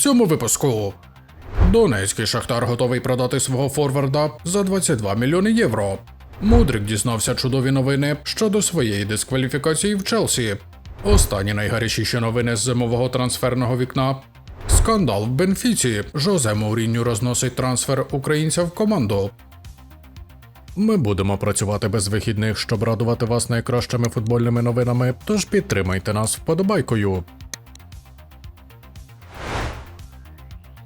цьому випуску. Донецький шахтар готовий продати свого форварда за 22 мільйони євро. Мудрик дізнався чудові новини щодо своєї дискваліфікації в Челсі. Останні найгарячіші новини з зимового трансферного вікна. Скандал в Бенфіці. Жозе Маурінню розносить трансфер українця в команду. Ми будемо працювати без вихідних, щоб радувати вас найкращими футбольними новинами, тож підтримайте нас вподобайкою.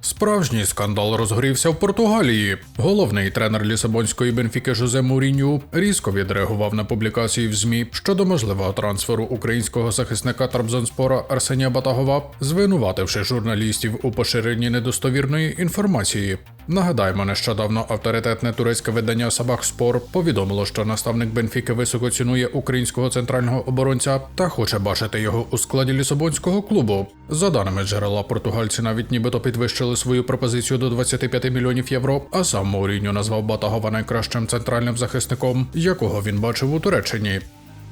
Справжній скандал розгорівся в Португалії. Головний тренер лісабонської бенфіки Жозе Муріню різко відреагував на публікації в ЗМІ щодо можливого трансферу українського захисника Трабзонспора Арсенія Батагова, звинувативши журналістів у поширенні недостовірної інформації. Нагадаємо, нещодавно авторитетне турецьке видання Сабах Спор повідомило, що наставник Бенфіки високо цінує українського центрального оборонця та хоче бачити його у складі лісабонського клубу. За даними джерела, португальці навіть нібито підвищили свою пропозицію до 25 мільйонів євро, а сам Мауріньо назвав Батагова найкращим центральним захисником, якого він бачив у Туреччині.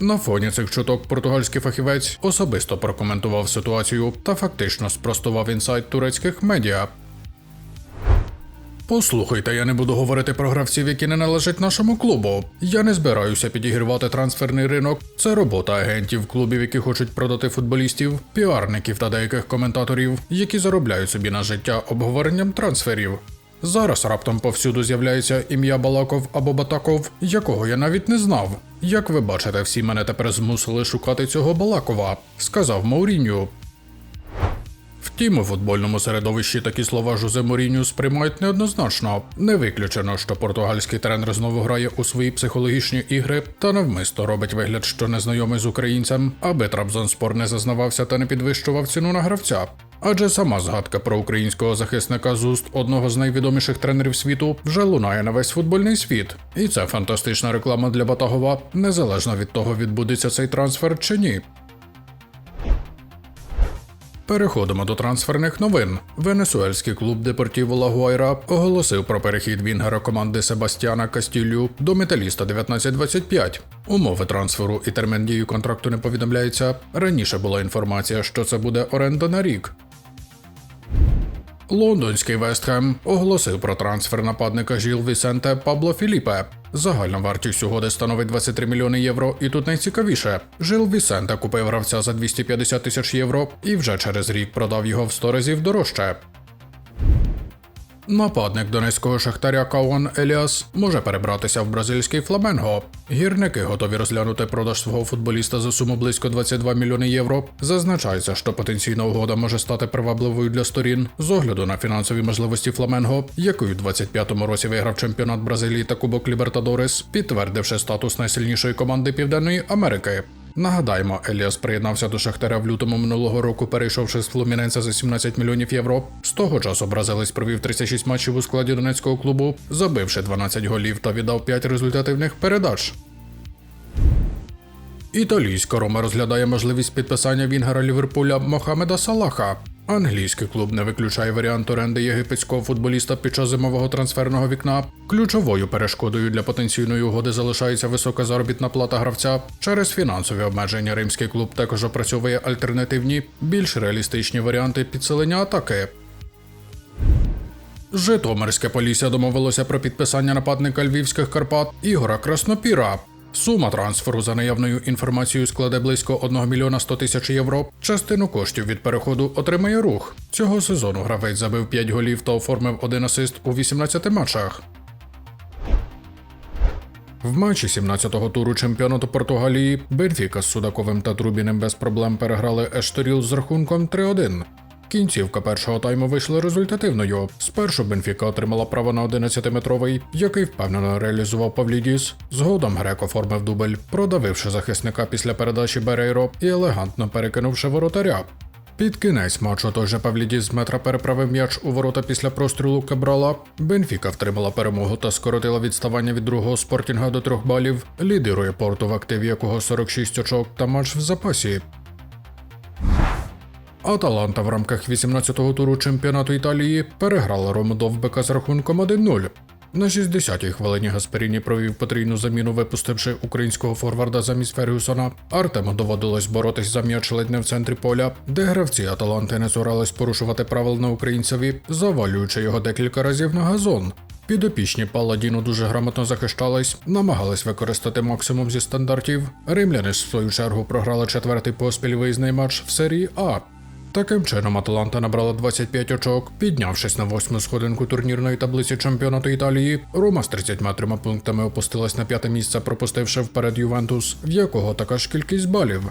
На фоні цих чуток португальський фахівець особисто прокоментував ситуацію та фактично спростував інсайт турецьких медіа. Послухайте, я не буду говорити про гравців, які не належать нашому клубу. Я не збираюся підігрівати трансферний ринок. Це робота агентів клубів, які хочуть продати футболістів, піарників та деяких коментаторів, які заробляють собі на життя обговоренням трансферів. Зараз раптом повсюду з'являється ім'я Балаков або Батаков, якого я навіть не знав. Як ви бачите, всі мене тепер змусили шукати цього Балакова, сказав Мауріню. Втім, у футбольному середовищі такі слова Жозе Моріню сприймають неоднозначно. Не виключено, що португальський тренер знову грає у свої психологічні ігри та навмисто робить вигляд, що незнайомий з українцем, аби Трабзонспор не зазнавався та не підвищував ціну на гравця. Адже сама згадка про українського захисника з уст одного з найвідоміших тренерів світу вже лунає на весь футбольний світ. І це фантастична реклама для Батагова, незалежно від того, відбудеться цей трансфер чи ні. Переходимо до трансферних новин. Венесуельський клуб Депортіво Лагуайра оголосив про перехід Вінгера команди Себастьяна Кастіллю до металіста 1925. Умови трансферу і термін дії контракту не повідомляються. Раніше була інформація, що це буде оренда на рік. Лондонський Вестхем оголосив про трансфер нападника Жіл Вісенте Пабло Філіпе. Загальна вартість угоди становить 23 мільйони євро, і тут найцікавіше. Жил Вісенте купив гравця за 250 тисяч євро і вже через рік продав його в 100 разів дорожче. Нападник донецького шахтаря Кауан Еліас може перебратися в бразильський Фламенго. Гірники готові розглянути продаж свого футболіста за суму близько 22 мільйони євро. Зазначається, що потенційна угода може стати привабливою для сторін з огляду на фінансові можливості Фламенго, який у 25-му році виграв чемпіонат Бразилії та Кубок Лібертадорес, підтвердивши статус найсильнішої команди Південної Америки. Нагадаємо, Еліас приєднався до Шахтаря в лютому минулого року, перейшовши з Флуміненса за 17 мільйонів євро. З того часу бразилець провів 36 матчів у складі донецького клубу, забивши 12 голів та віддав 5 результативних передач. Італійська Рома розглядає можливість підписання Вінгера Ліверпуля Мохамеда Салаха. Англійський клуб не виключає варіант оренди єгипетського футболіста під час зимового трансферного вікна. Ключовою перешкодою для потенційної угоди залишається висока заробітна плата гравця. Через фінансові обмеження римський клуб також опрацьовує альтернативні, більш реалістичні варіанти підсилення атаки. Житомирське Полісся домовилося про підписання нападника львівських Карпат Ігора Краснопіра. Сума трансферу за наявною інформацією складе близько 1 мільйона 100 тисяч євро. Частину коштів від переходу отримає рух. Цього сезону гравець забив 5 голів та оформив один асист у 18 матчах. В матчі 17-го туру чемпіонату Португалії Бенфіка з Судаковим та Трубіним без проблем переграли Ешторіл з рахунком 3-1. Кінцівка першого тайму вийшла результативною. Спершу Бенфіка отримала право на 11-метровий, який впевнено реалізував Павлідіс. Згодом грек оформив дубль, продавивши захисника після передачі Берейро і елегантно перекинувши воротаря. Під кінець матчу той же Павлідіс з метра переправив м'яч у ворота після прострілу Кабрала. Бенфіка втримала перемогу та скоротила відставання від другого спортінга до трьох балів. Лідирує порту, в активі якого 46 очок та матч в запасі. Аталанта в рамках 18-го туру чемпіонату Італії переграла Рому Довбека з рахунком 1-0. На 60-й хвилині Гасперіні провів потрійну заміну, випустивши українського форварда замість Фергюсона. Артему доводилось боротись за м'яч ледь не в центрі поля, де гравці Аталанти не цурались порушувати правил на українцеві, завалюючи його декілька разів на газон. Підопічні Паладіну дуже грамотно захищались, намагались використати максимум зі стандартів. Римляни ж в свою чергу програли четвертий поспіль виїзний матч в серії А. Таким чином, Аталанта набрала 25 очок, піднявшись на восьму сходинку турнірної таблиці чемпіонату Італії. Рома з 33 пунктами опустилась на п'яте місце, пропустивши вперед Ювентус, в якого така ж кількість балів.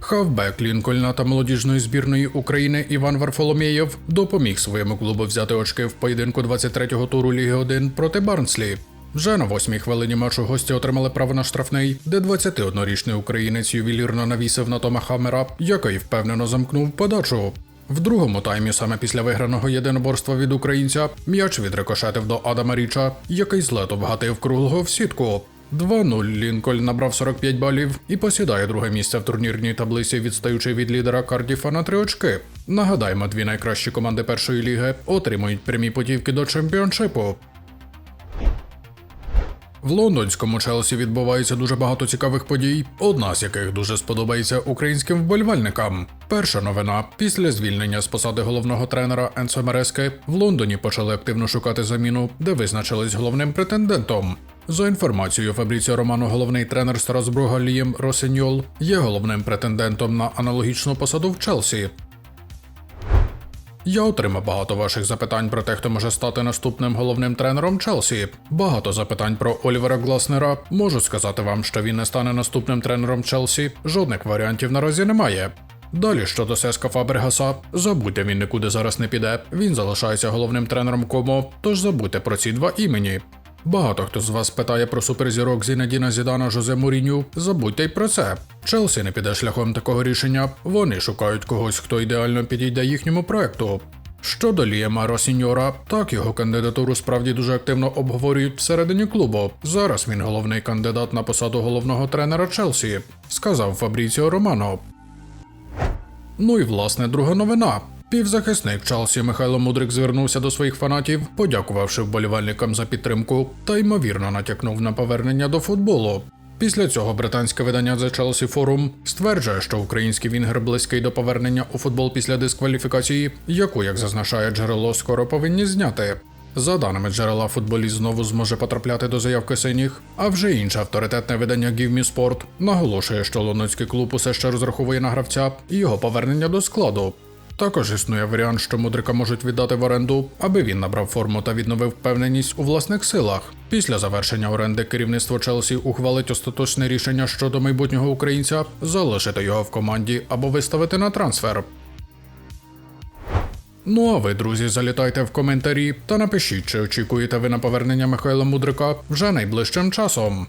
Хавбек Лінкольна та молодіжної збірної України Іван Варфоломєєв допоміг своєму клубу взяти очки в поєдинку 23-го туру Ліги 1 проти Барнслі. Вже на восьмій хвилині матчу гості отримали право на штрафний, де 21-річний українець ювелірно навісив на Тома Хаммера, який впевнено замкнув подачу. В другому таймі, саме після виграного єдиноборства від українця, м'яч відрикошетив до Адама Річа, який з вгатив круглого в сітку. 2-0 Лінкольн набрав 45 балів і посідає друге місце в турнірній таблиці, відстаючи від лідера Кардіфа на 3 очки. Нагадаємо, дві найкращі команди першої ліги отримують прямі путівки до чемпіоншипу. В лондонському Челсі відбувається дуже багато цікавих подій, одна з яких дуже сподобається українським вболівальникам. Перша новина: після звільнення з посади головного тренера Енсо Мерески в Лондоні почали активно шукати заміну, де визначились головним претендентом. За інформацією Фабріціо Романо, головний тренер Страсбурга Лієм Росеньол є головним претендентом на аналогічну посаду в Челсі. Я отримав багато ваших запитань про те, хто може стати наступним головним тренером Челсі. Багато запитань про Олівера Гласнера. Можу сказати вам, що він не стане наступним тренером Челсі. Жодних варіантів наразі немає. Далі щодо Сеска Фабергаса, забудьте він нікуди зараз не піде. Він залишається головним тренером Комо, тож забудьте про ці два імені. Багато хто з вас питає про суперзірок Зінедіна Зідана Жозе Муріню. Забудьте й про це. Челсі не піде шляхом такого рішення. Вони шукають когось, хто ідеально підійде їхньому проекту. Щодо Лієма Росіньора, так його кандидатуру справді дуже активно обговорюють всередині клубу. Зараз він головний кандидат на посаду головного тренера Челсі, сказав Фабріціо Романо. Ну і власне друга новина. Півзахисник Челсі Михайло Мудрик звернувся до своїх фанатів, подякувавши вболівальникам за підтримку та ймовірно натякнув на повернення до футболу. Після цього британське видання The Chelsea Forum стверджує, що український вінгер близький до повернення у футбол після дискваліфікації, яку, як зазначає джерело, скоро повинні зняти. За даними джерела, футболіст знову зможе потрапляти до заявки синіх, а вже інше авторитетне видання Give Me Sport наголошує, що лондонський клуб усе ще розраховує на гравця і його повернення до складу. Також існує варіант, що мудрика можуть віддати в оренду, аби він набрав форму та відновив впевненість у власних силах. Після завершення оренди керівництво Челсі ухвалить остаточне рішення щодо майбутнього українця, залишити його в команді або виставити на трансфер. Ну а ви, друзі, залітайте в коментарі та напишіть, чи очікуєте ви на повернення Михайла Мудрика вже найближчим часом.